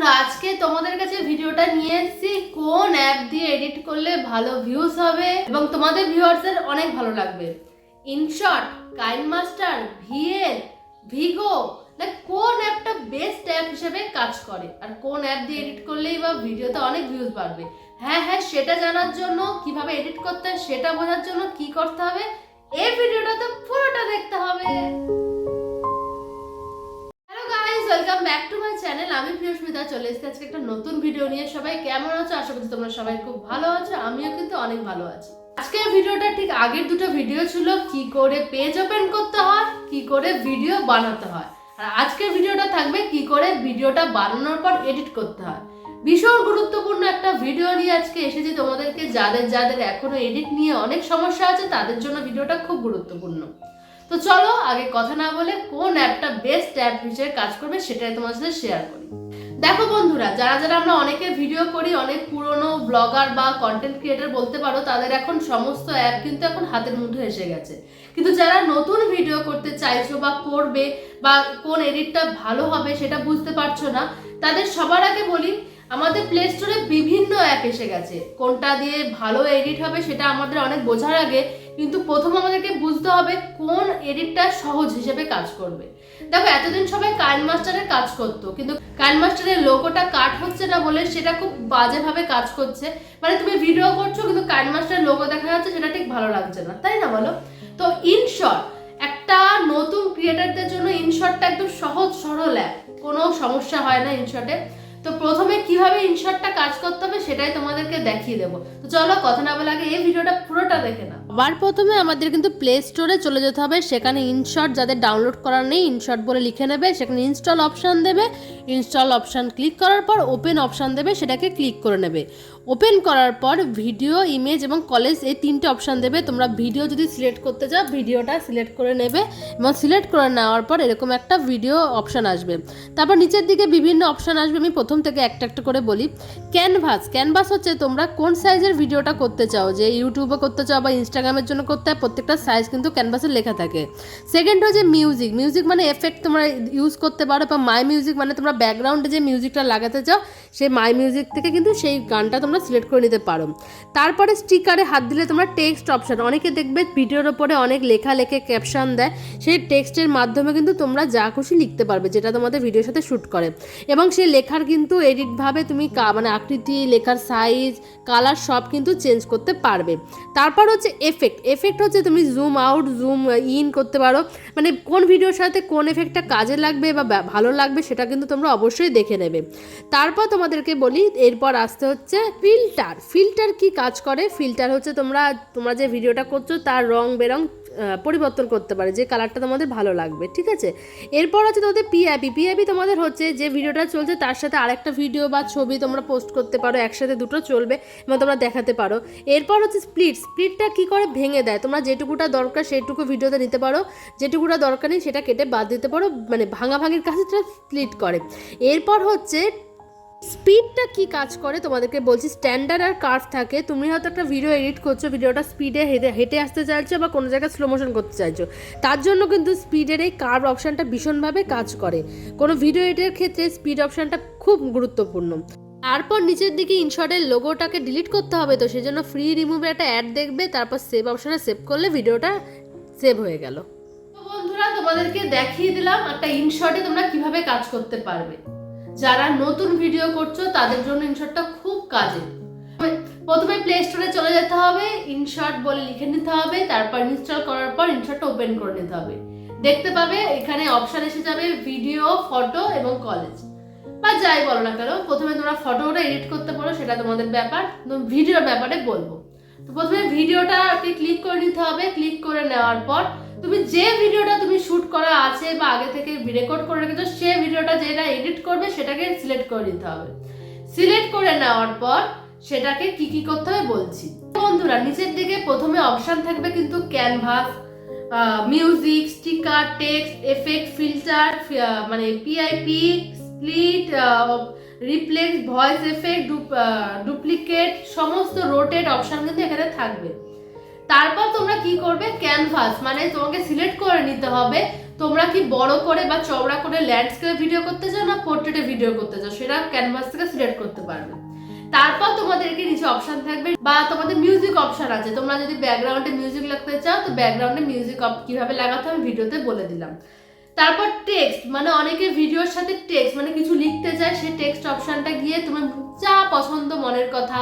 বন্ধুরা, আজকে তোমাদের কাছে ভিডিওটা নিয়ে এসেছি। কোন অ্যাপ দিয়ে এডিট করলে ভালো ভিউজ হবে এবং তোমাদের ভিউয়ার্সের অনেক ভালো লাগবে? ইনশট কাইন মাস্টার ভিএন ভিগো না কোন অ্যাপটা বেস্ট অ্যাপ হিসেবে কাজ করে? আর কোন অ্যাপ দিয়ে এডিট করলেই বা ভিডিওতে অনেক ভিউজ বাড়বে? হ্যাঁ হ্যাঁ সেটা জানার জন্য, কীভাবে এডিট করতে হয় সেটা বোঝার জন্য কি করতে হবে, এই ভিডিওটা তো পুরোটা দেখতে হবে। Welcome back to my channel. আমি প্রিয়স্মিতা, চলে এসেছি আজকে একটা নতুন ভিডিও নিয়ে। সবাই কেমন আছো? আশা করছি তোমরা সবাই খুব ভালো আছো, আমিও কিন্তু অনেক ভালো আছি। আজকের ভিডিওটা ঠিক আগের দুটো ভিডিও ছিল, কি করে পেজ ওপেন করতে হয়, কি করে ভিডিও বানাতে হয়। আর আজকের ভিডিওটা থাকবে, কি করে ভিডিওটা বানানোর পর এডিট করতে হয়। ভীষণ গুরুত্বপূর্ণ একটা ভিডিও নিয়ে আজকে এসেছি। তোমাদেরকে, যাদের যাদের এখনও এডিট নিয়ে অনেক সমস্যা আছে, তাদের জন্য ভিডিওটা খুব গুরুত্বপূর্ণ। তো চলো, আগে কথা না বলে কোন অ্যাপটা বেস্ট অ্যাপ হিসেবে কাজ করবে সেটাই তোমার সাথে শেয়ার করি। দেখো বন্ধুরা, যারা যারা আমরা অনেকে ভিডিও করি, অনেক পুরনো ব্লগার বা কন্টেন্ট ক্রিয়েটার বলতে পারো, তাদের এখন সমস্ত অ্যাপ কিন্তু এখন হাতের মুঠে এসে গেছে। কিন্তু যারা নতুন ভিডিও করতে চাইছো বা করবে বা কোন এডিটটা ভালো হবে সেটা বুঝতে পারছ না, তাদের সবার আগে বলি আমাদের প্লে স্টোরে বিভিন্ন অ্যাপ এসে গেছে। কোনটা দিয়ে ভালো এডিট হবে সেটা আমাদের অনেক বোঝার আগে, কিন্তু প্রথম আমাদেরকে বুঝতে হবে কোন এডিটটা সহজ হিসেবে কাজ করবে। দেখো, এতদিন সবাই কাইন মাস্টারের কাজ করতো, কিন্তু কাইন মাস্টারের লোগোটা কাট হচ্ছে না বলে সেটা খুব বাজেভাবে কাজ করছে। মানে তুমি ভিডিও করছ, কিন্তু কাইন মাস্টারের লোগো দেখা যাচ্ছে সেটা ঠিক ভালো লাগছে না, তাই না বলো? তো ইনশর্ট একটা নতুন ক্রিয়েটারদের জন্য ইনশর্টটা একদম সহজ সরল অ্যাপ কোনো সমস্যা হয় না ইনশর্টে তো প্রথমে কীভাবে ইনশর্টটা কাজ করতে হবে সেটাই তোমাদেরকে দেখিয়ে দেবো। তো চলো কথা না বলে আগে এই ভিডিওটা পুরোটা দেখে না আবার প্রথমে আমাদের কিন্তু প্লে স্টোরে চলে যেতে হবে। সেখানে ইনশর্ট যাদের ডাউনলোড করার নেই ইনশর্ট বলে লিখে নেবে। সেখানে ইনস্টল অপশান দেবে। ইনস্টল অপশান ক্লিক করার পর ওপেন অপশান দেবে, সেটাকে ক্লিক করে নেবে। ওপেন করার পর ভিডিও ইমেজ এবং কলেজ এই তিনটে অপশান দেবে। তোমরা ভিডিও যদি সিলেক্ট করতে চাও ভিডিওটা সিলেক্ট করে নেবে এবং সিলেক্ট করে নেওয়ার পর এরকম একটা ভিডিও অপশান আসবে। তারপর নিচের দিকে বিভিন্ন অপশান আসবে। আমি প্রথম থেকে একটা একটা করে বলি। ক্যানভাস ক্যানভাস হচ্ছে তোমরা কোন সাইজের ভিডিওটা করতে চাও? যে ইউটিউবে করতে চাও বা ইনস্টাগ্রামের জন্য করতে হয়, প্রত্যেকটা সাইজ কিন্তু ক্যানভাসে লেখা থাকে। সেকেন্ড হচ্ছে মিউজিক মিউজিক মানে এফেক্ট তোমরা ইউজ করতে পারো বা মাই মিউজিক মানে তোমরা ব্যাকগ্রাউন্ডে যে মিউজিকটা লাগাতে চাও সেই মাই মিউজিক থেকে কিন্তু সেই গানটা তোমরা সিলেক্ট করে নিতে পারো। তারপরে স্টিকারে হাত দিলে তোমরা টেক্সট অপশান অনেকে দেখবে ভিডিওর ওপরে অনেক লেখা লেখে ক্যাপশন দেয়, সেই টেক্সটের মাধ্যমে কিন্তু তোমরা যা খুশি লিখতে পারবে, যেটা তোমাদের ভিডিওর সাথে শ্যুট করে। এবং সেই লেখার কিন্তু এডিটভাবে তুমি মানে আকৃতি, লেখার সাইজ কালার সব কিন্তু চেঞ্জ করতে পারবে। তারপর হচ্ছে এফেক্ট এফেক্ট হচ্ছে তুমি জুম আউট জুম ইন করতে পারো। মানে কোন ভিডিওর সাথে কোন এফেক্টটা কাজে লাগবে বা ভালো লাগবে সেটা কিন্তু তোমরা অবশ্যই দেখে নেবে। তারপর তোমাদেরকে বলি, এরপর আসতে হচ্ছে ফিল্টার ফিল্টার কি কাজ করে? ফিল্টার হচ্ছে তোমরা তোমরা যে ভিডিওটা করছ, তার রং বেরং পরিবর্তন করতে পারে, যে কালারটা তোমাদের ভালো লাগবে, ঠিক আছে? এরপর হচ্ছে তোমাদের পিআইপি পিআইপি তোমাদের হচ্ছে যে ভিডিওটা চলছে, তার সাথে আরেকটা ভিডিও বা ছবি তোমরা পোস্ট করতে পারো, একসাথে দুটো চলবে এবং তোমরা দেখাতে পারো। এরপর হচ্ছে স্প্লিট স্প্লিটটা কি করে ভেঙে দেয়? তোমরা যেটুকুটা দরকার সেটুকু ভিডিওতে নিতে পারো, যেটুকুটা দরকার নেই সেটা কেটে বাদ দিতে পারো মানে ভাঙাভাঙির কাছে সেটা স্প্লিট করে। এরপর হচ্ছে স্পিডটা কি কাজ করে? তোমাদেরকে বলছি স্ট্যান্ডার্ড আর কার্ভ থাকে। তুমি হয়তো একটা ভিডিও এডিট করছ ভিডিওটা স্পিডে হেঁটে হেঁটে আসতে চাইছো বা কোনো জায়গায় স্লো মোশন করতে চাইছো। তার জন্য কিন্তু স্পিডের এই কার্ভ অপশানটা ভীষণভাবে কাজ করে। কোনো ভিডিও এডিটের ক্ষেত্রে স্পিড অপশানটা খুব গুরুত্বপূর্ণ। তারপর নিচের দিকে ইনশর্টের লোগোটাকে ডিলিট করতে হবে তো, সেজন্য ফ্রি রিমুভের একটা অ্যাড দেখবে, তারপর সেভ অপশানে সেভ করলে ভিডিওটা সেভ হয়ে গেল। বন্ধুরা, তোমাদেরকে দেখিয়ে দিলাম একটা ইনশর্টে তোমরা কীভাবে কাজ করতে পারবে। যারা নতুন ভিডিও করছ, তাদের জন্য ইনশর্টটা খুব কাজে। প্রথমে প্লে স্টোরে চলে যেতে হবে ইনশর্ট বলে লিখে নিতে হবে, তারপর ইনস্টল করার পর ইনশর্টটা ওপেন করে নিতে হবে। দেখতে পাবে, এখানে অপশন এসে যাবে ভিডিও ফটো এবং কলেজ বা যাই বলো না কেন, প্রথমে তোমরা ফটোটা এডিট করতে পারো, সেটা তোমাদের ব্যাপার। ভিডিওর ব্যাপারে বলব। তো প্রথমে ভিডিওটাকে ক্লিক করে নিতে হবে ক্লিক করে নেওয়ার পর তুমি যে ভিডিওটা তুমি শুট করা আছে বা আগে থেকে রেকর্ড করে রেখেছো, সে ভিডিওটা যেটা এডিট করবে, সেটাকে সিলেক্ট করে নিতে হবে। সিলেক্ট করে নেওয়ার পর সেটাকে কি কি করতে হবে বলছি। বন্ধুরা, নিচের দিকে প্রথমে অপশন থাকবে কিন্তু canvas music sticker text effect filter মানে PIP split replace voice effect duplicate সমস্ত রোটেট অপশান কিন্তু এখানে থাকবে। তারপর তোমরা কি করবে? ক্যানভাস মানে তোমাকে সিলেক্ট করে নিতে হবে। তোমরা কি বড় করে বা চওড়া করে ল্যান্ডস্কেপ ভিডিও করতে চাও না পোর্ট্রেটে ভিডিও করতে চাও? সেটা ক্যানভাস থেকে সিলেক্ট করতে পারবে। তারপর তোমাদেরকে নিচে অপশন থাকবে বা তোমাদের মিউজিক অপশন আছে। তোমরা যদি ব্যাকগ্রাউন্ডে মিউজিক লাগতে চাও, তো ব্যাকগ্রাউন্ডে মিউজিক কীভাবে লাগাতে হবে ভিডিওতে বলে দিলাম। তারপর টেক্সট মানে অনেকে ভিডিওর সাথে টেক্সট মানে কিছু লিখতে চায় সেই টেক্সট অপশনটা গিয়ে তোমার যা পছন্দ মনের কথা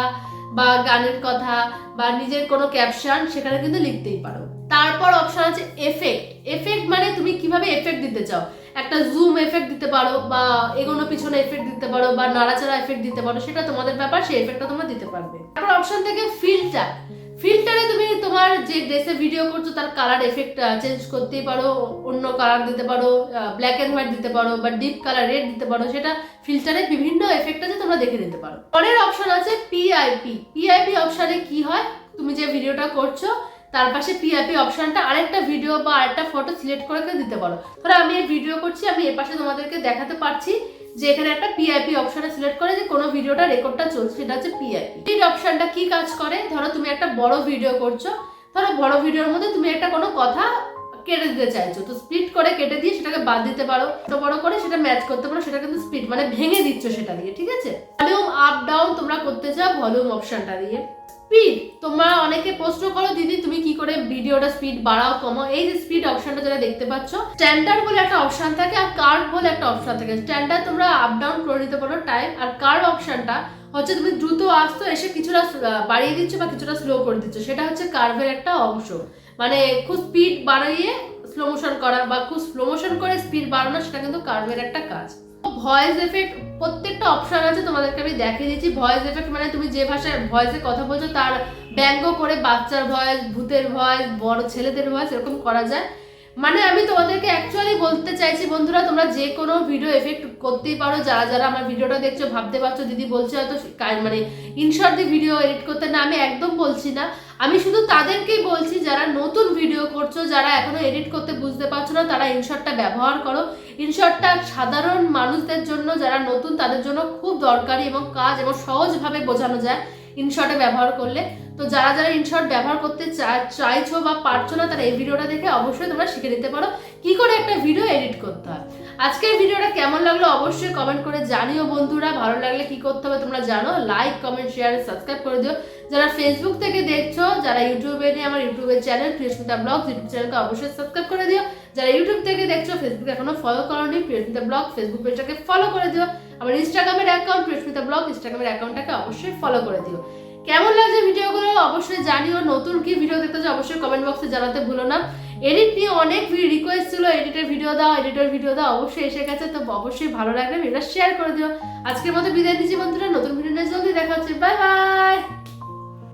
বা গানের কথা বা নিজের কোনো ক্যাপশন সেখানে কিন্তু লিখতেই পারো। তারপর অপশন আছে এফেক্ট এফেক্ট মানে তুমি কীভাবে এফেক্ট দিতে চাও? একটা জুম এফেক্ট দিতে পারো বা এগোনো পিছনে এফেক্ট দিতে পারো বা নাড়াচাড়া এফেক্ট দিতে পারো, সেটা তোমাদের ব্যাপার, সেই এফেক্টটা তোমরা দিতে পারবে। তারপর অপশন থেকে ফিল্টার ফিল্টারে তুমি তোমার যে ড্রেসে ভিডিও করছ, তার কালার এফেক্ট চেঞ্জ করতেই পারো, অন্য কালার দিতে পারো ব্ল্যাক অ্যান্ড হোয়াইট দিতে পারো, বা ডিপ কালার রেড দিতে পারো, সেটা ফিল্টারে বিভিন্ন এফেক্ট আছে, তোমরা দেখে নিতে পারো। পরের অপশন আছে পিআইপি পিআইপি অপশানে কি হয়? তুমি যে ভিডিওটা করছ, তার পাশে পিআইপি অপশানটা আরেকটা ভিডিও বা আরেকটা ফটো সিলেক্ট করে করে দিতে পারো। ধরো আমি এই ভিডিও করছি, আমি এ পাশে তোমাদেরকে দেখাতে পারছি যে এখানে একটা পিআইপি অপশনে সিলেক্ট করে যে কোনো ভিডিওটা রেকর্ডটা চলছে, সেটা হচ্ছে পিআইপি এই অপশনটা কি কাজ করে? ধরো তুমি একটা বড় ভিডিও করছ, ধরো বড় ভিডিওর মধ্যে তুমি একটা কোনো কথা কেটে দিতে চাইছো, তো স্প্লিট করে কেটে দিয়ে সেটাকে বাদ দিতে পারো। ছোট বড় করে সেটা ম্যাচ করতে পারো, সেটা কিন্তু স্প্লিট মানে ভেঙে দিচ্ছ সেটা দিয়ে, ঠিক আছে? ভলিউম আপ ডাউন তোমরা করতে চাও ভলিউম অপশনটা দিয়ে। স্পিড তোমরা অনেকে প্রশ্ন করো, দিদি, তুমি কি করে ভিডিওটা স্পিড বাড়াও, কমাও? এই যে স্পিড অপশনটা যেটা দেখতে পাচ্ছ স্ট্যান্ডার্ড বলে একটা অপশন থাকে আর কার্ভ বলে একটা অপশন থাকে। স্ট্যান্ডার্ড তোমরা আপ ডাউন করে নিতে পারো টাইম আর কার্ভ অপশনটা হচ্ছে তুমি দ্রুত আসতো এসে কিছুটা বাড়িয়ে দিচ্ছ বা কিছুটা স্লো করে দিচ্ছ। সেটা হচ্ছে কার্ভের একটা অংশ। মানে খুব স্পিড বাড়িয়ে স্লো মোশন করা বা খুব স্লো মোশন করে স্পিড বাড়ানো, সেটা কিন্তু কার্ভের একটা কাজ। ভয়েস এফেক্ট প্রত্যেকটা অপশন আছে, তোমাদেরকে আমি দেখিয়ে দিচ্ছি। ভয়েস এফেক্ট মানে তুমি যে ভাষায় ভয়েসে কথা বলছো, তার ব্যঙ্গ করে বাচ্চার ভয়েস, ভূতের ভয়েস, বড় ছেলেদের ভয়েস এরকম করা যায়। মানে আমি তোমাদেরকে অ্যাকচুয়ালি বলতে চাইছি, বন্ধুরা, তোমরা যে কোনো ভিডিও এফেক্ট করতেই পারো। যারা যারা আমার ভিডিওটা দেখছ, ভাবতে পারছ, দিদি বলছে হয়তো মানে ইনশর্ট দিয়ে ভিডিও এডিট করতে। না, আমি একদম বলছি না। আমি শুধু তাদেরকেই বলছি, যারা নতুন ভিডিও করছ, যারা এখনও এডিট করতে বুঝতে পারছ না, তারা ইনশর্টটা ব্যবহার করো। ইনশর্টটা সাধারণ মানুষদের জন্য, যারা নতুন, তাদের জন্য খুব দরকারি এবং কাজ এবং সহজভাবে বোঝানো যায়। ইনশর্টে ব্যবহার করলে। তো যারা যারা ইনশর্ট ব্যবহার করতে চাইছো বা পারছ না তারা এই ভিডিওটা দেখে অবশ্যই তোমরা শিখে নিতে পারো। কি করে একটা ভিডিও এডিট করতে হয়? আজকের ভিডিওটা কেমন লাগল অবশ্যই কমেন্ট করে জানিও বন্ধুরা। ভালো লাগলে কি করতে হবে তোমরা জানো। লাইক কমেন্ট শেয়ার সাবস্ক্রাইব করে দিও। যারা ফেসবুক থেকে দেখছ, যারা ইউটিউবে নিয়ে আমার ইউটিউবের চ্যানেল প্রিয়স্মিতা ব্লগ ইউটিউব চ্যানেলকে অবশ্যই সাবস্ক্রাইব করে দিও। যারা ইউটিউব থেকে দেখছ ফেসবুক এখনও ফলো করোনি প্রিয়স্মিতা ব্লগ ফেসবুক পেজটাকে ফলো করে দিও। আমার ইনস্টাগ্রামের অ্যাকাউন্ট রশ্মিতা ব্লগ ইনস্টাগ্রামের অ্যাকাউন্টটাকে অবশ্যই ফলো করে দিও। কেমন লাগছে ভিডিওগুলো অবশ্যই জানিও। নতুন কি ভিডিও দেখতে চাও অবশ্যই কমেন্ট বক্সে জানাতে ভুলো না। এডিট নিয়ে অনেক রিকোয়েস্ট ছিল এডিটের ভিডিও দাও এডিটের ভিডিও দাও, অবশ্যই এসে গেছে, তো অবশ্যই ভালো লাগলে ভিডিওটা শেয়ার করে দিও। আজকের মতো বিদায় দিচ্ছি বন্ধুরা, নতুন ভিডিও নিয়ে জলদি দেখা হচ্ছে। Bye bye